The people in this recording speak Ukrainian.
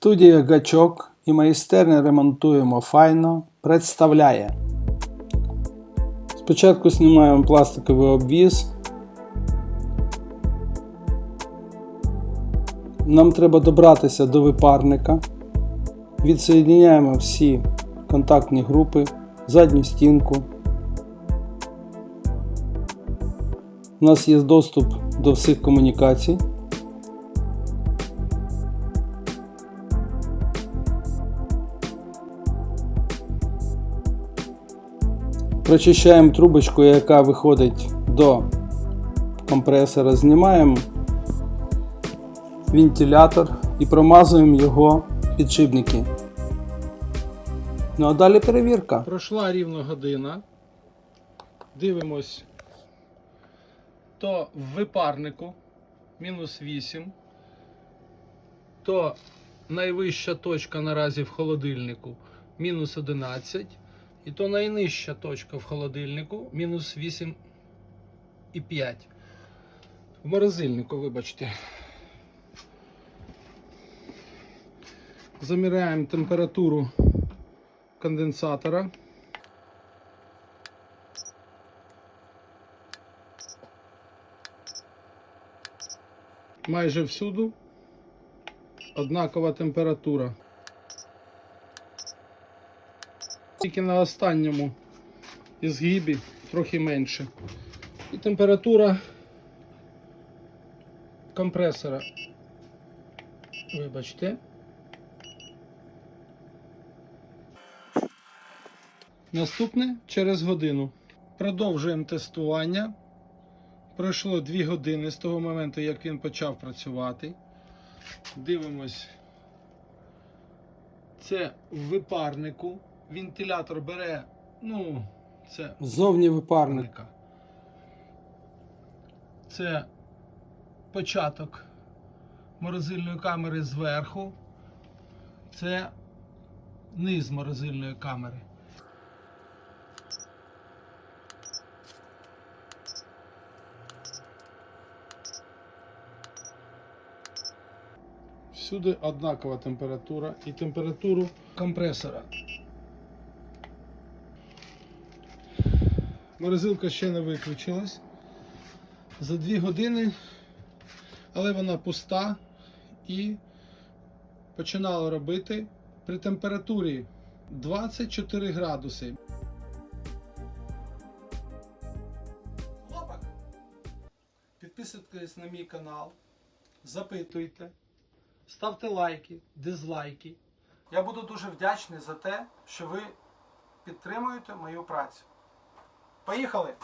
Студія Гачок і майстерня ремонтуємо файно представляє. Спочатку знімаємо пластиковий обвіз. Нам треба добратися до випарника. Відсоєдняємо всі контактні групи, задню стінку. У нас є доступ до всіх комунікацій. Прочищаємо трубочку, яка виходить до компресора, знімаємо вентилятор і промазуємо його підшипники. Ну а далі перевірка. Пройшла рівно година. Дивимось. То в випарнику мінус 8. То найвища точка наразі в холодильнику мінус 11. І то найнижча точка в холодильнику мінус 8,5. В морозильнику, вибачте. Заміряємо температуру конденсатора. Майже всюду однакова температура. Тільки на останньому ізгибі трохи менше. І температура компресора. Вибачте. Наступне через годину. Продовжуємо тестування. Пройшло 2 години з того моменту, як він почав працювати. Дивимось. Це в випарнику. Вентилятор бере, ну, це Зовні випарник. випарника. Це початок морозильної камери зверху. Це низ морозильної камери. Всюди однакова температура і температуру компресора. Морозилка ще не виключилась. За 2 години, але вона пуста і починала робити при температурі 24 градуси. Хлопак! Підписуйтесь на мій канал, запитуйте, ставте лайки, дизлайки. Я буду дуже вдячний за те, що ви підтримуєте мою працю. Поїхали!